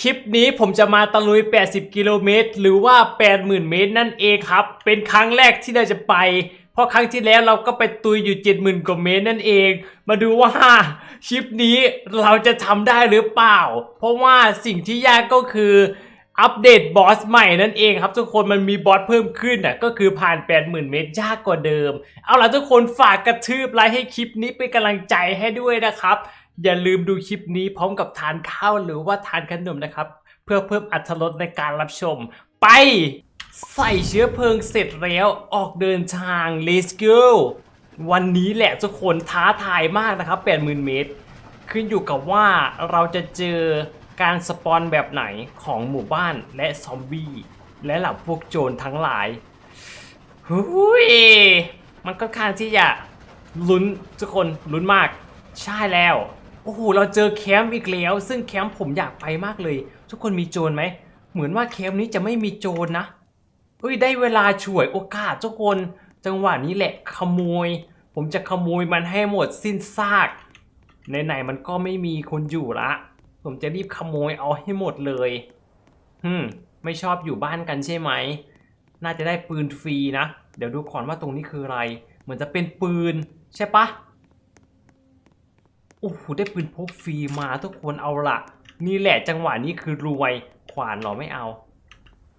คลิปนี้ผมจะมาตะลุย 80 กิโลเมตร หรือว่า 80,000 เมตร นั่นเองครับ เป็นครั้งแรกที่เราจะไป เพราะครั้งที่แล้วเราก็ไปตุยอยู่ 70,000 กว่าเมตรนั่นเอง มาดูว่าคลิปนี้เราจะทำได้หรือเปล่า เพราะว่าสิ่งที่ยากก็คืออัปเดตบอสใหม่นั่นเองครับ ทุกคนมันมีบอสเพิ่มขึ้นอะก็คือผ่าน 80,000 เมตรยากกว่าเดิม เอาล่ะทุกคนฝากกระทืบไลค์ให้คลิปนี้เป็นกำลังใจให้ด้วยนะครับ อย่าลืมดูคลิปนี้พร้อมกับทานข้าวหรือว่าทานขนมนะครับ เพื่อเพิ่มอรรถรสในการรับชม ไป ใส่เชื้อเพลิงเสร็จแล้วออกเดินทาง Let's go วันนี้แหละทุกคนท้าทายมากนะครับ 80,000 เมตร ขึ้นอยู่กับว่าเราจะเจอการสปอนแบบไหนของหมู่บ้านและซอมบี้ และเหล่าพวกโจรทั้งหลายหุยมันก็ข้างที่จะลุ้นทุกคนลุ้นมาก ใช่แล้ว อ้โห เราเจอแคมป์อีกแล้ว ซึ่งแคมป์ผมอยากไปมากเลย ทุกคนมีโจรไหม เหมือนว่าแคมป์นี้จะไม่มีโจรนะเอ้ย ได้เวลาฉวยโอกาสทุกคน จังหวะนี้แหละขโมย ผมจะขโมยมันให้หมดสิ้นซาก ไหนๆมันก็ไม่มีคนอยู่ละ ผมจะรีบขโมยเอาให้หมดเลยฮึมไม่ชอบอยู่บ้านกันใช่ไหม น่าจะได้ปืนฟรีนะ เดี๋ยวดูก่อนว่าตรงนี้คืออะไร เหมือนจะเป็นปืนใช่ปะ โอ้โหได้ปืนพกฟรีมาทุกคนเอาละนี่แหละจังหวะนี้คือรวยขวานหรอไม่เอา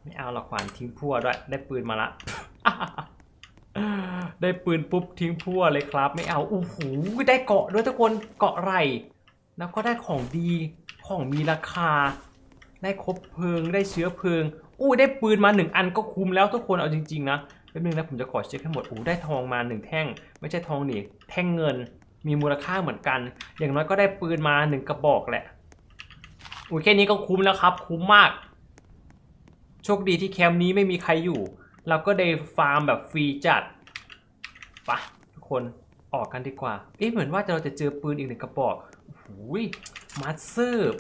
ไม่เอาหรอกขวานทิ้งพั่วด้วย ได้ปืนมาละ ได้ปืนปุ๊บทิ้งพั่วเลยครับ ไม่เอาโอ้โหได้เกาะด้วยทุกคนเกาะไร แล้วก็ได้ของดีของมีราคา ได้ครบเพลิงได้เชื้อเพลิงอู้ได้ปืนมาหนึ่งอันก็คุ้มแล้วทุกคนเอาจริงๆนะแป๊บนึงนะผมจะขอเช็คให้หมดอู้ได้ทองมาหนึ่งแท่ง ไม่ใช่ทองนี่แท่งเงิน มีมูลค่าเหมือนกัน อย่างน้อยก็ได้ปืนมาหนึ่งกระบอกแหละอู้แค่นี้ก็คุ้มแล้วครับ คุ้มมาก โชคดีที่แคมป์นี้ไม่มีใครอยู่ เราก็ได้ฟาร์มแบบฟรีจัดไปะทุกคนออกกันดีกว่า เอ๊ะเหมือนว่าเราจะเจอปืนอีกหนึ่งกระบอกโอ้โหมาสเซอร์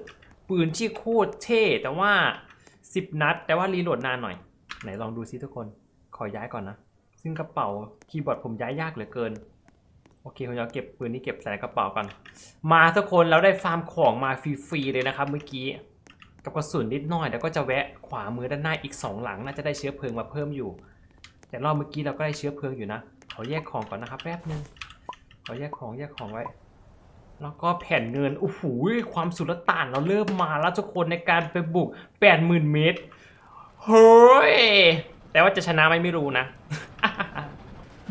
ปืนที่โคตรเท่ แต่ว่า 10 นัด แต่ว่ารีโหลดนานหน่อย ไหนลองดูซิทุกคน ขอย้ายก่อนนะ ซึ่งกระเป๋าคีย์บอร์ดผมย้ายยากเหลือเกิน โอเคผมจะเอาเก็บปืนนี้เก็บใส่กระเป๋าก่อน มาทุกคนเราได้ฟาร์มของมาฟรีๆเลยนะครับ เมื่อกี้กับกระสุนนิดหน่อยแล้วก็จะแวะขวามือด้านหน้าอีก 2 หลังน่าจะได้เชื้อเพลิงมาเพิ่มอยู่ แต่รอบเมื่อกี้เราก็ได้เชื้อเพลิงอยู่นะขอแยกของก่อนนะครับแป๊บนึงขอแยกของแยกของไว้ แล้วก็แผ่นเงินโอ้โหความสุลต่านเราเริ่มมาแล้วทุกคนในการไปบุก 80,000 เมตรเฮ้ยแต่ว่าจะชนะไหมไม่รู้นะ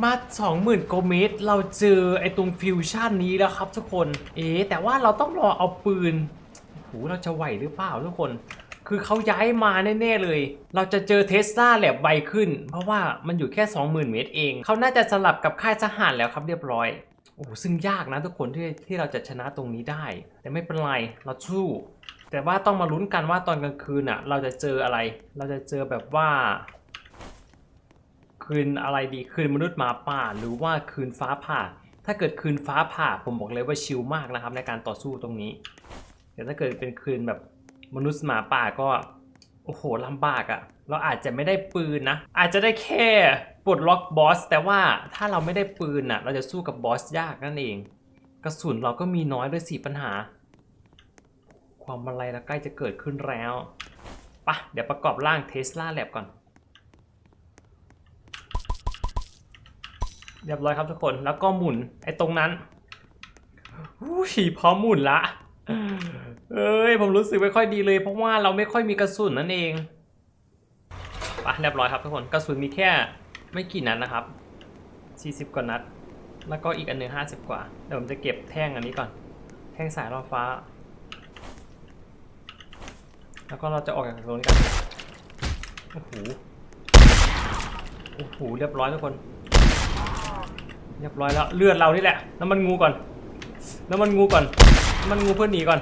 มา 20,000กว่าเมตร เราเจอไอ้ตรงฟิวชั่นนี้แล้วครับทุกคน เอ๊แต่ว่าเราต้องรอเอาปืนโอ้โหเราจะไหวหรือเปล่าทุกคน คือเขาย้ายมาแน่ๆเลย เราจะเจอเทสลาแลบไวขึ้น เพราะว่ามันอยู่แค่ 20,000 เมตรเอง เขาน่าจะสลับกับค่ายทหารแล้วครับเรียบร้อย โอ้โหซึ่งยากนะทุกคนที่ที่เราจะชนะตรงนี้ได้ แต่ไม่เป็นไร เราสู้ แต่ว่าต้องมาลุ้นกันว่าตอนกลางคืนอะ เราจะเจออะไร เราจะเจอแบบว่า คืนอะไรดีคืนมนุษย์หมาป่า หรือว่าคืนฟ้าผ่า ถ้าเกิดคืนฟ้าผ่าผมบอกเลยว่าชิลมากนะครับ ในการต่อสู้ตรงนี้ แต่ถ้าเกิดเป็นคืนแบบมนุษย์หมาป่าก็โอ้โหลำบากอะ่ะ เราอาจจะไม่ได้ปืนนะ อาจจะได้แค่ปลดล็อกบอส แต่ว่าถ้าเราไม่ได้ปืนอะ เราจะสู้กับบอสยากนั่นเอง กระสุนเราก็มีน้อยด้วยสี่ปัญหา ความอะไรเราใกล้จะเกิดขึ้นแล้วปะเดี๋ยวประกอบร่างเทสลาแลบก่อน เรียบร้อยครับทุกคนแล้วก็หมุนไอ้ตรงนั้นอุ้ยพร้อมหมุนละเอ้ยผมรู้สึกไม่ค่อยดีเลย เพราะว่าเราไม่ค่อยมีกระสุนนั่นเองไปเรียบร้อยครับทุกคนกระสุนมีแค่ไม่กี่นัดนะครับ 40 กว่านัด แล้วก็อีกอันหนึ่ง50 กว่าเดี๋ยวผมจะเก็บแท่งอันนี้ก่อน แท่งสายล่อฟ้า แล้วก็เราจะออกจากโซนกันโอ้โหโอ้โหเรียบร้อยทุกคน เรียบร้อยแล้วเลือดเรานี่แหละน้ำมันงูก่อนน้ำมันงูก่อนน้ำมันงูเพื่อนหนีก่อน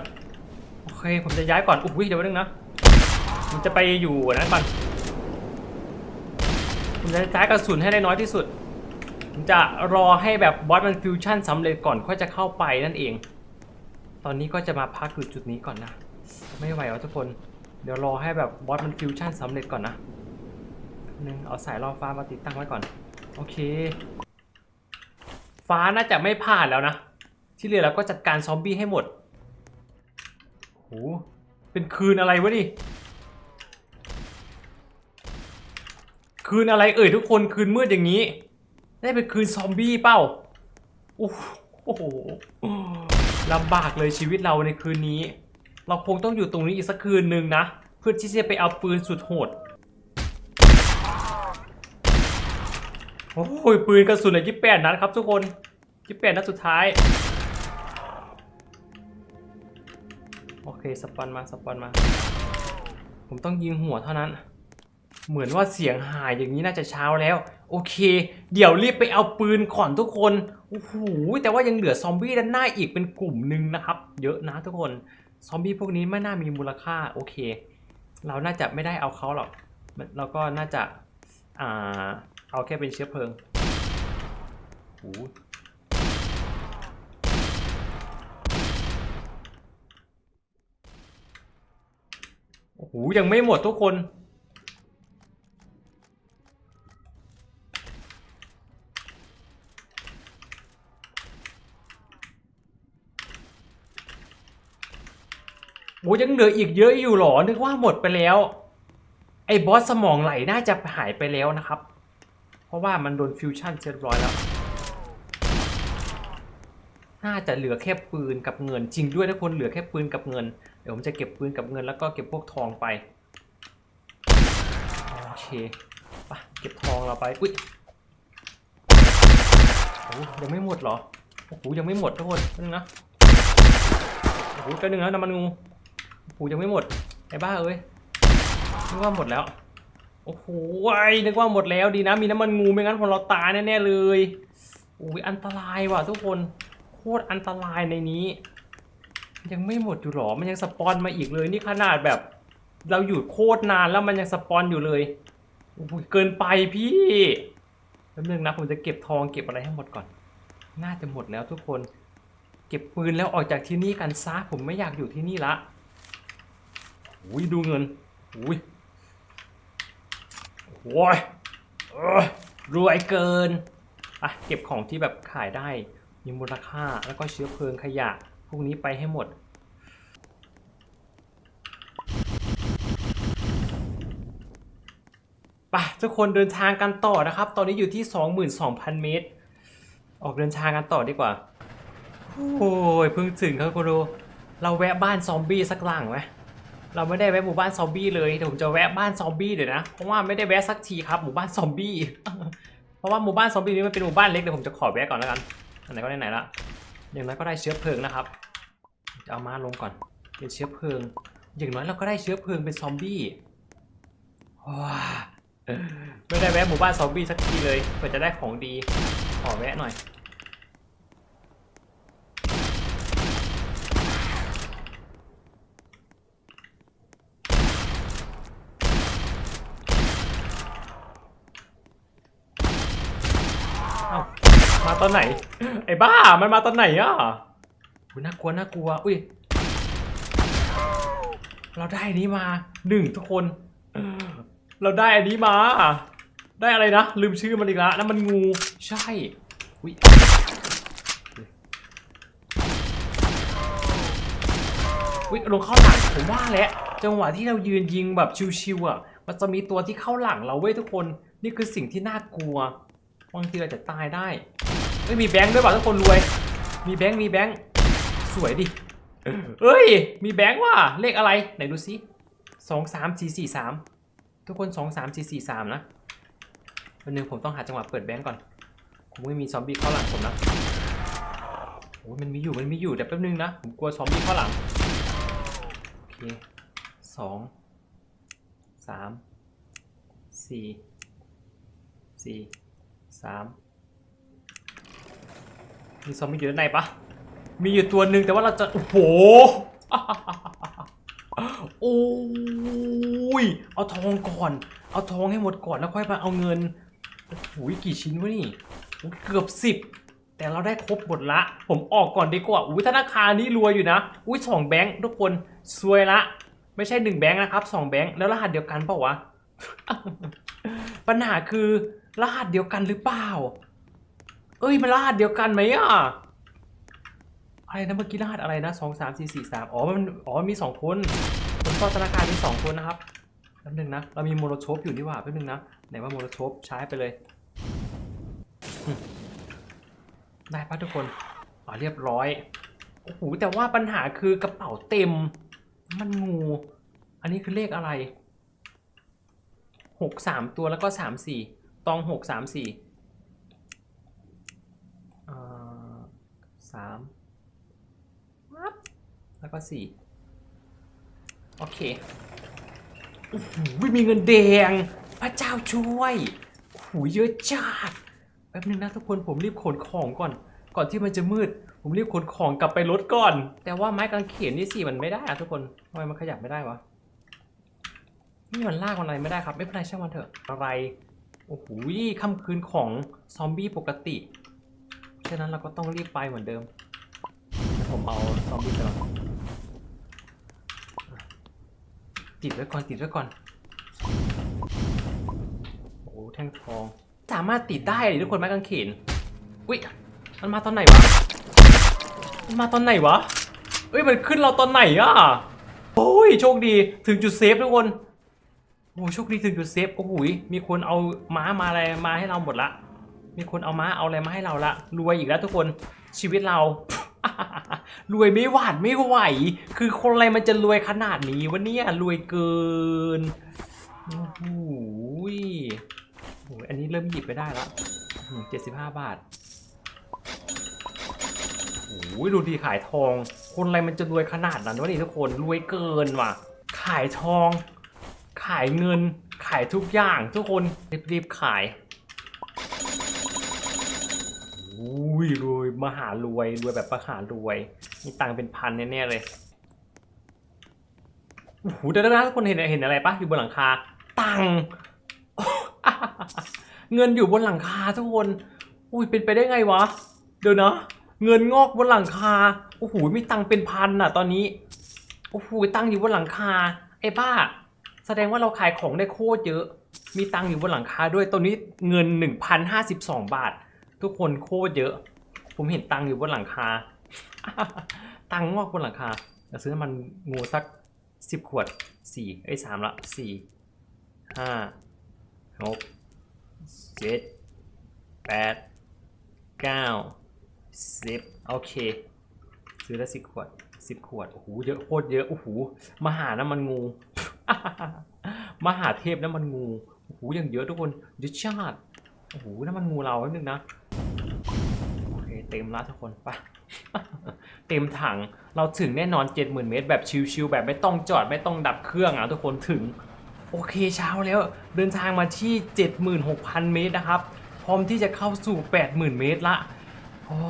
โอเคผมจะย้ายก่อนอุ้ยเดี๋ยวนึงนะผมจะไปอยู่นั้นก่อนผมจะใช้กระสุนให้ได้น้อยที่สุดผมจะรอให้แบบบอสมันฟิวชั่นสำเร็จก่อนค่อยจะเข้าไปนั่นเอง ตอนนี้ก็จะมาพักอยู่จุดนี้ก่อนนะ ไม่ไหวแล้วทุกคน เดี๋ยวรอให้แบบบอสมันฟิวชั่นสำเร็จก่อนนะนึงเอาสายล่อฟ้ามาติดตั้งไว้ก่อน โอเค ฟ้าน่าจะไม่ผ่านแล้วนะ ที่เหลือเราก็จัดการซอมบี้ให้หมดโหเป็นคืนอะไรวะนี่ คืนอะไรเอ่ยทุกคนคืนมืดอย่างนี้ ได้เป็นคืนซอมบี้เป้าโอ้โหโอ้โหลำบากเลยชีวิตเราในคืนนี้ เราคงต้องอยู่ตรงนี้อีกสักคืนหนึ่งนะ เพื่อที่จะไปเอาปืนสุดโหด โอ้ยปืนกระสุนเลือยี่แปดนัดครับทุกคนยี่แปดนัดสุดท้าย โอเคสปอนมาสปอนมา ผมต้องยิงหัวเท่านั้น เหมือนว่าเสียงหายอย่างนี้น่าจะเช้าแล้ว โอเค เดี๋ยวรีบไปเอาปืนก่อนทุกคนโอ้โหแต่ว่ายังเหลือซอมบี้ด้านหน้าอีกเป็นกลุ่มหนึ่งนะครับ เยอะนะทุกคนซอมบี้พวกนี้ไม่น่ามีมูลค่าโอเค เราน่าจะไม่ได้เอาเขาหรอกเราก็น่าจะอ่า เอาแค่เป็นเชื้อเพลิงโอ้โหโอ้โหยังไม่หมดทุกคน โอ้ยังเหลืออีกเยอะอยู่หรอ นึกว่าหมดไปแล้ว ไอ้บอสสมองไหลน่าจะหายไปแล้วนะครับ ราะว่ามันโดนฟิวชั่นเสรียบร้อยแล้ว น่าจะเหลือแค่ปืนกับเงินจริงด้วยทุกคนเหลือแค่ปืนกับเงิน เดี๋ยวผมจะเก็บปืนกับเงินแล้วก็เก็บพวกทองไปโอเคไปเก็บทองเราไปอุ้ยโอ้ยังไม่หมดเหรอโอ้โหยังไม่หมดทุกคนนึงนะโอ้โหก็หนึ่งแล้วน้ำมันงูโอ้โหยังไม่หมดไอ้บ้าเอ้ยนึกว่าหมดแล้ว โอ้โหไอ้นึกว่าหมดแล้วดีนะ มีน้ำมันงูไม่งั้นพวกเราตายแน่ๆเลยโอ้ยอันตรายว่ะทุกคน โคตรอันตรายในนี้ ยังไม่หมดอยู่หรอ มันยังสปอนมาอีกเลยนี่ขนาดแบบ เราอยู่โคตรนานแล้วมันยังสปอนอยู่เลยโอ้โหเกินไปพี่แป๊บนึงนะผมจะเก็บทองเก็บอะไรให้หมดก่อน น่าจะหมดแล้วทุกคน เก็บปืนแล้วออกจากที่นี่กันซะผมไม่อยากอยู่ที่นี่ละอุ้ยดูเงินอุ้ย โอ้ยรวยเกินอะเก็บของที่แบบขายได้มีมูลค่าแล้วก็เชื้อเพลิงขยะ พวกนี้ไปให้หมดไปทุกคนเดินทางกันต่อนะครับ ตอนนี้อยู่ที่ 22,000 เมตร ออกเดินทางกันต่อดีกว่า โอ้ยเพิ่งถึงครับกูรูเราแวะบ้านซอมบี้สักหลังไหม เราไม่ได้แวะหมู่บ้านซอมบี้เลยเดี๋ยวผมจะแวะบ้านซอมบี้เดี๋ยวนะ เพราะว่าไม่ได้แวะสักทีครับหมู่บ้านซอมบี้ เพราะว่าหมู่บ้านซอมบี้นี้มันเป็นหมู่บ้านเล็กเดี๋ยวผมจะขอแวะก่อนแล้วกัน อันไหนก็ไหนละอย่างน้อยก็ได้เชื้อเพลิงนะครับ จะเอามาลงก่อนเป็นเชื้อเพลิง อย่างน้อยเราก็ได้เชื้อเพลิงเป็นซอมบี้ว้าไม่ได้แวะหมู่บ้านซอมบี้สักทีเลยเพื่อจะได้ของดี ขอแวะหน่อย เอ้ามาต อนไหน ไอ้บ้า มันมาตอนไหนอะอุ๊ยน่ากลัวน่ากลัว อุ้ย เราได้อันนี้มาหนึ่งทุกคน เราได้อันนี้มา ได้อะไรนะ ลืมชื่อมันอีกแล้วนั่นมันงู ใช่ อุ้ยอุ้ยลงเข้าหลังผมว่าแล้วจังหวะที่เรายืนยิงแบบชิวๆอะ มันจะมีตัวที่เข้าหลังเราเว้ยทุกคน นี่คือสิ่งที่น่ากลัวบางทีเราจะตายได้ เอ้ยมีแบงค์ด้วยป่ะทุกคนรวย มีแบงค์มีแบงค์สวยดิเอ้ย มีแบงค์ว่ะเลขอะไรไหนดูซิสองสามสี่สี่สามทุกคนสองสามสี่สี่สามนะวันหนึ่งผมต้องหาจังหวะเปิดแบงค์ก่อนผมไม่มีซอมบี้เข้าหลังผมนะโอ้ยมันมีอยู่มันมีอยู่แต่แป๊บนึงนะผมกลัวซอมบี้เข้าหลังโอเคสองสามสี่สี่สาม มีซอมบี้อยู่ด้านในปะมีอยู่ตัวหนึ่งแต่ว่าเราจะ โอ้โหโอ้ย เอาทองก่อน เอาทองให้หมดก่อนแล้วค่อยมาเอาเงิน โอ้โหกี่ชิ้นวะนี่ เกือบสิบ แต่เราได้ครบหมดละ ผมออกก่อนดีกว่า อุ้ยธนาคารนี้รวยอยู่นะ อุ้ยสองแบงค์ทุกคนซวยละ ไม่ใช่หนึ่งแบงค์นะครับสองแบงค์แล้วรหัสเดียวกันเปล่าวะ ปัญหาคือรหัสเดียวกันหรือเปล่า เอ้ยมันรหัสเดียวกันไหมอะอะไรนะเมื่อกี้รหัสอะไรนะสองสามสี่สี่สามอ๋อมันอ๋อมีสองคนคนเฝ้าธนาคารมีสองคนนะครับแป๊บนึงนะเรามีโมโนโชปอยู่นี่หว่าแป๊บนึงนะไหนว่าโมโนโชปใช้ไปเลยได้ปะทุกคนอ๋อเรียบร้อยโอ้โหแต่ว่าปัญหาคือกระเป๋าเต็ม มันงู อันนี้คือเลขอะไรหกสามตัวแล้วก็สามสี่ตองหกสามสี่อ่า สามปั๊บแล้วก็สี่โอเคโอ้โหมีเงินแดง พระเจ้าช่วยโอ้โหเยอะจัดแป๊บนึงนะทุกคนผมรีบขนของก่อน ก่อนที่มันจะมืด ผมรีบขนของกลับไปรถก่อน แต่ว่าไม้กางเขนนี่สิมันไม่ได้อะทุกคนทำไมมันขยับไม่ได้วะนี่มันลากมันอะไรไม่ได้ครับ ไม่เป็นไรช่างมันเถอะอะไรโอ้โหค่ำคืนของซอมบี้ปกติ ฉะนั้นเราก็ต้องรีบไปเหมือนเดิม ผมเอาซอมบี้ไปก่อนติดไว้ก่อนติดไว้ก่อน โอ้แท่งทอง สามารถติดได้เลยทุกคนไม้กางเขนอุ้ยมันมาตอนไหนวะ มันมาตอนไหนวะเอ้ยมันขึ้นเราตอนไหนอะโอ้ยโชคดีถึงจุดเซฟทุกคนโอ้โชคดีถึงจุดเซฟโอ้โหยมีคนเอาม้ามาอะไรมาให้เราหมดละ มีคนเอาม้าเอาอะไรมาให้เราละรวยอีกแล้วทุกคนชีวิตเรา รวยไม่หวาดไม่ไหว คือคนอะไรมันจะรวยขนาดนี้วะเนี่ยรวยเกินโอ้โหอันนี้เริ่มหยิบไปได้ละเจ็ดสิบห้าบาทโอ้ยดูดีขายทอง คนอะไรมันจะรวยขนาดนั้นวะนี่ทุกคนรวยเกินว่ะ ขายทอง ขายเงิน ขายทุกอย่างทุกคนรีบๆขายอุ้ยรวย มหารวยรวยแบบมหารวยมีตังค์เป็นพันแน่ๆเลยโอ้โหเดี๋ยวนะทุกคนเห็นเห็นอะไรปะอยู่บนหลังคา ตังค์เงินอยู่บนหลังคาทุกคนอุ้ยเป็นไปได้ไงวะ เดี๋ยวนะเงินงอกบนหลังคาโอ้โหมีตังค์เป็นพันอะ ตอนนี้โอ้โหตังค์อยู่บนหลังคาไอ้บ้า แสดงว่าเราขายของได้โคตรเยอะ มีตังค์อยู่บนหลังคาด้วยตอนนี้เงิน 1,052 บาท ทุกคนโคตรเยอะ ผมเห็นตังอยู่บนหลังคา ตังงอกบนหลังคาเดี๋ยวซื้อน้ำมันงูสัก10ขวด4เอ้ยสามละ4 5 6 7 8 9 10โอเค ซื้อได้สิบขวดสิบขวด โอ้โห เยอะโคตรเยอะ โอ้โห มหาน้ำมันงู มหาเทพน้ำมันงู โอ้โห อย่างเยอะทุกคนเยอะชาติโอ้โห น้ำมันงูเราแป๊บนึงนะ ต็มละทุกคนไปเต็มถังเราถึงแน่นอน 70,000 เมตร แบบชิวๆแบบไม่ต้องจอดไม่ต้องดับเครื่องอะทุกคนถึง โอเคเช้าแล้วเดินทางมาที่ 76,000 เมตรนะครับ พร้อมที่จะเข้าสู่ 80,000 เมตรละโอ้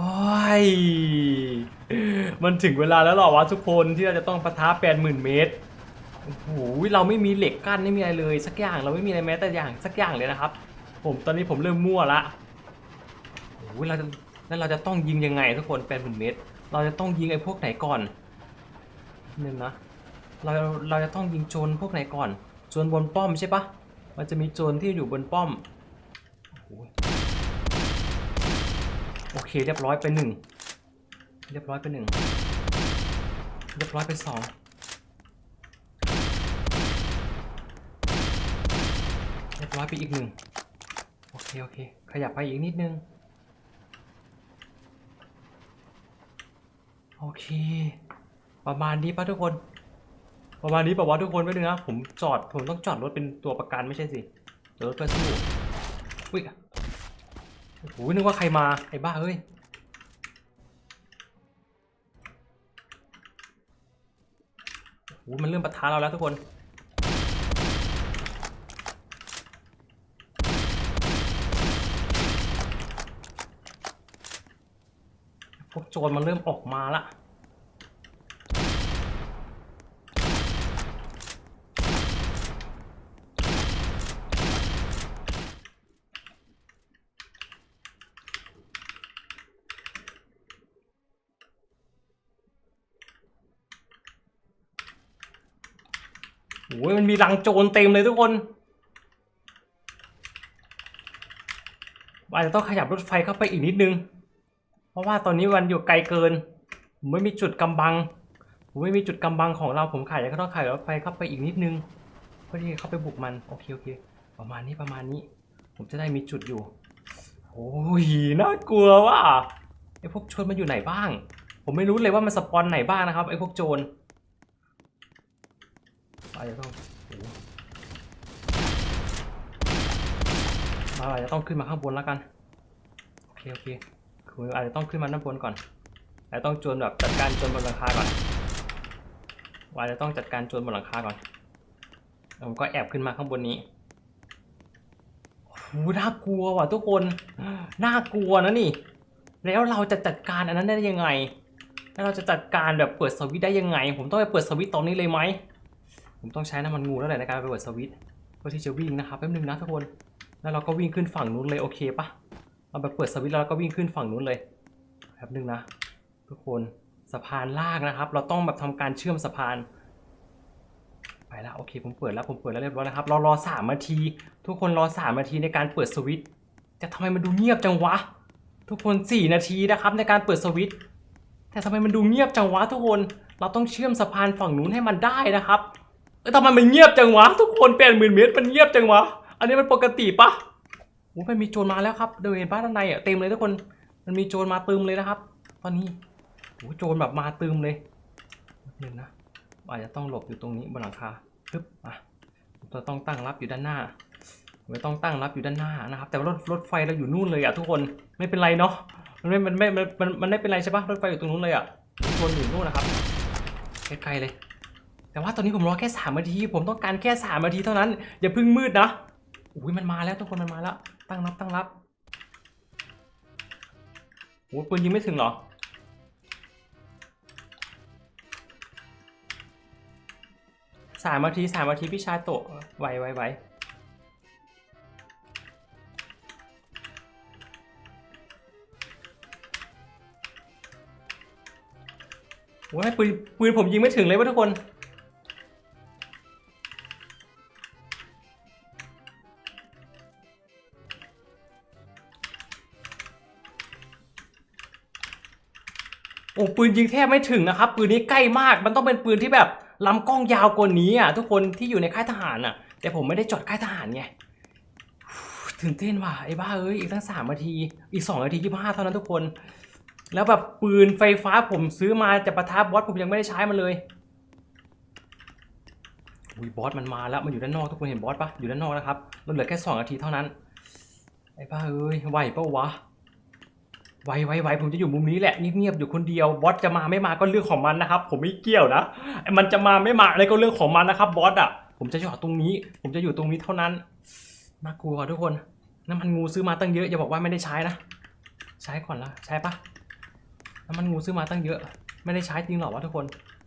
ยมันถึงเวลาแล้วหรอวะทุกคนที่เราจะต้องปะทะ80,000 เมตรโอ้โหเราไม่มีเหล็กกั้นไม่มีอะไรเลย สักอย่างเราไม่มีอะไรแม้แต่อย่างสักอย่างเลยนะครับ ผมตอนนี้ผมเริ่มมั่วละโอ้โหเราจะ แล้วเราจะต้องยิงยังไงทุกคน80,000เมตร เราจะต้องยิงไอ้พวกไหนก่อนนึงนะเราเราจะต้องยิงโจรพวกไหนก่อนโจรบนป้อมใช่ปะมันจะมีโจรที่อยู่บนป้อมโอเคเรียบร้อยไปหนึ่งเรียบร้อยไปหนึ่งเรียบร้อยไปสองเรียบร้อยไปอีกหนึ่งโอเคโอเคขยับไปอีกนิดนึง โอ เค ประมาณนี้ป่ะทุกคน ประมาณนี้ปะวะทุกคนไม่ดึงนะผมจอดผมต้องจอดรถเป็นตัวประกันไม่ใช่สิเดี๋ยวรถเพื่อสู้อุ้ยโอ้โหนึกว่าใครมาไอ้บ้าเฮ้ยโอ้ยมันเริ่มปะทะเราแล้วทุกคน วกโจรมันเริ่มออกมาละโอ้ยมันมีรังโจรเต็มเลยทุกคนอาจจะต้องขยับรถไฟเข้าไปอีกนิดนึง ราะว่าตอนนี้วันอยู่ไกลเกิน ผมไม่มีจุดกำบัง ผมไม่มีจุดกำบังของเราผมขายแล้วก็ต้องขายรถไฟเข้าไปอีกนิดนึงเพื่อที่จะเข้าไปบุกมันโอเคโอเค ประมาณนี้ประมาณนี้ ผมจะได้มีจุดอยู่โอ้ยน่ากลัวว่ะไอพวกโจรมันอยู่ไหนบ้าง ผมไม่รู้เลยว่ามันสปอนไหนบ้างนะครับไอพวกโจรอาจจะต้องมาอาจจะต้องขึ้นมาข้างบนแล้วกัน โอเค โอเค คืออาจจะต้องขึ้นมาด้านบนก่อนอาจจะต้องโจรแบบจัดการโจรบนหลังคาก่อนว่าอาจจะต้องจัดการโจรบนหลังคาก่อนแล้วผมก็แอบขึ้นมาข้างบนนี้โอ้โหน่ากลัวว่ะทุกคน น่ากลัวนะนี่ แล้วเราจะจัดการอันนั้นได้ยังไง แล้วเราจะจัดการแบบเปิดสวิตได้ยังไง ผมต้องไปเปิดสวิตตอนนี้เลยไหม ผมต้องใช้น้ำมันงูแล้วแหละในการไปเปิดสวิตเพื่อที่จะวิ่งนะครับแป๊บนึงนะทุกคน แล้วเราก็วิ่งขึ้นฝั่งนู้นเลยโอเคปะ เราไปเปิดสวิตช์แล้วก็วิ่งขึ้นฝั่งนู้นเลยแป๊บนึงนะ ทุกคนสะพานลากนะครับ เราต้องแบบทำการเชื่อมสะพาน ไปแล้วโอเค ผมเปิดแล้วผมเปิดแล้วเรียบร้อยนะครับรารอสามนาที ทุกคนรอสามนาทีในการเปิดสวิตช์แต่ทำไมมันดูเงียบจังวะ ทุกคน4นาทีนะครับ ในการเปิดสวิตช์แต่ทำไมมันดูเงียบจังวะทุกคน เราต้องเชื่อมสะพานฝั่งนู้นให้มันได้นะครับเออทำไมมันเงียบจังวะ ทุกคนแปดหมื่นเมตรมันเงียบจังวะ อันนี้มันปกติปะ โอ้มันมีโจรมาแล้วครับเดินเห็นบ้านด้านในอะเต็มเลยทุกคนมันมีโจรมาตึมเลยนะครับ ตอนนี้โอ้โจรแบบมาตึมเลยหนึ่งนะอาจจะต้องหลบอยู่ตรงนี้บนหลังคาปึ๊บอะเราต้องตั้งรับอยู่ด้านหน้าไม่ต้องตั้งรับอยู่ด้านหน้านะครับ แต่ว่ารถรถไฟเราอยู่นู่นเลยอะทุกคนไม่เป็นไรเนาะมันไม่มันไม่มันมันมันไม่เป็นไรใช่ปะรถไฟอยู่ตรงนู้นเลยอะชนอยู่นู่นนะครับไกลๆเลย แต่ว่าตอนนี้ผมรอแค่สามนาที ผมต้องการแค่สามนาทีเท่านั้น อย่าเพิ่งมืดนะอุ้ยมันมาแล้วทุกคนมันมาแล้ว ตั้งรับตั้งรับโอ้ปืนยิงไม่ถึงเหรอ สามนาทีสามนาทีพี่ชายโตะไวไวไวโอ้ยปืนปืนผมยิงไม่ถึงเลยว่าทุกคน ปืนยิงแทบไม่ถึงนะครับ ปืนนี้ใกล้มาก มันต้องเป็นปืนที่แบบลำกล้องยาวกว่านี้อะทุกคนที่อยู่ในค่ายทหารอะ แต่ผมไม่ได้จอดค่ายทหารไงตื่นเต้นว่ะไอ้บ้าเอ้ยอีกตั้งสามนาที อีกสองนาทียี่ห้าเท่านั้นทุกคน แล้วแบบปืนไฟฟ้าผมซื้อมาจะประทับบอสผมยังไม่ได้ใช้มันเลยอุ้ยบอสมันมาแล้วมันอยู่ด้านนอกทุกคนเห็นบอสปะอยู่ด้านนอกนะครับเราเหลือแค่สองนาทีเท่านั้นไอ้บ้าเอ้ยไหวปะวะ ไหวไหวไหวผมจะอยู่มุมนี้แหละเงียบๆอยู่คนเดียวบอสจะมาไม่มาก็เรื่องของมันนะครับ ผมไม่เกี่ยวนะมันจะมาไม่มาอะไรก็เรื่องของมันนะครับบอสอะผมจะจอดตรงนี้ ผมจะอยู่ตรงนี้เท่านั้นน่ากลัวทุกคนน้ำมันงูซื้อมาตั้งเยอะอย่าบอกว่าไม่ได้ใช้นะใช้ก่อนละใช้ปะน้ำมันงูซื้อมาตั้งเยอะ ไม่ได้ใช้จริงหรอวะทุกคน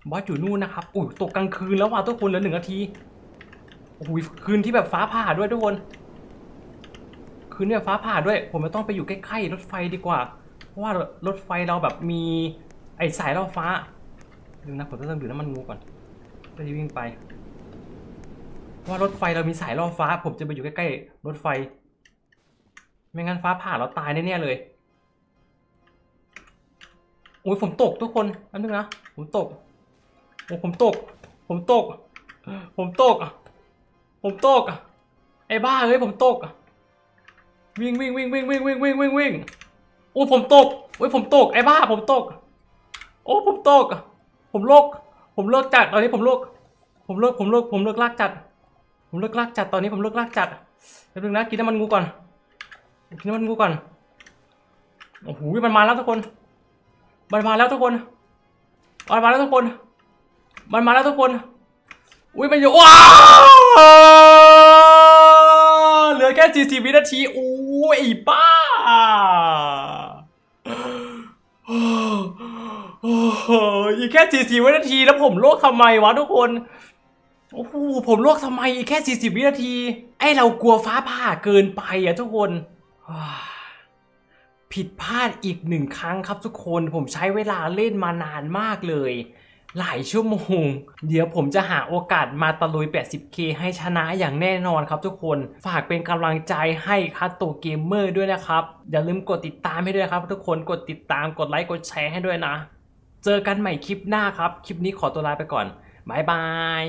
บอสอยู่นู่นนะครับอุ้ยตกกลางคืนแล้วว่ะทุกคนเหลือหนึ่งนาทีโอ้ยคืนที่แบบฟ้าผ่าด้วยทุกคนคืนที่แบบฟ้าผ่าด้วย ผมจะต้องไปอยู่ใกล้ๆรถไฟดีกว่า ราะว่ารถไฟเราแบบมีไอสายล่อฟ้าดูนะผมต้องดื่มน้ำมันงูก่อนเพื่อที่วิ่งไป ว่ารถไฟเรามีสายล่อฟ้า ผมจะไปอยู่ใกล้ๆรถไฟ ไม่งั้นฟ้าผ่าเราตายแน่ๆเลยโอ้ยผมตกทุกคนอันนึงนะผมตกโอ้ผมตก ผมตก ผมตก ผมตก ไอ้บ้าเอ้ยผมตก วิ่งวิ่งวิ่งวิ่งวิ่งวิ่งวิ่งวิ่งวิ่ง โอ้ผมตกโอ้ยผมตกไอ้บ้าผมตก โอ้ผมตก ผมโลก ผมเลิกจัดตอนนี้ผมโลก ผมเลิกผมเลิกผมเลิกลากจัด ผมเลิกลากจัดตอนนี้ผมเลิกลากจัดแป๊บนึงนะกินน้ำมันงูก่อนกินน้ำมันงูก่อนโอ้โหมันมาแล้วทุกคน มันมาแล้วทุกคนมันมาแล้วทุกคน มันมาแล้วทุกคน อุ้ยมันอยู่ว้าเหลือแค่สี่สิบวินาทีอู้ ไอ้บ้าอีกแค่สี่สิบวินาที แล้วผมโลกทำไมวะทุกคน โอ้โห ผมโลกทำไมอีกแค่สี่สิบวินาที ไอเรากลัวฟ้าผ่าเกินไปอะทุกคน ผิดพลาดอีกหนึ่งครั้งครับทุกคน ผมใช้เวลาเล่นมานานมากเลย หลายชั่วโมง เดี๋ยวผมจะหาโอกาสมาตะลุย 80k ให้ชนะอย่างแน่นอนครับทุกคน ฝากเป็นกำลังใจให้คัตโตเกมเมอร์ด้วยนะครับ อย่าลืมกดติดตามให้ด้วยครับทุกคน กดติดตาม กดไลค์ กดแชร์ให้ด้วยนะ เจอกันใหม่คลิปหน้าครับ คลิปนี้ขอตัวลาไปก่อนบายบาย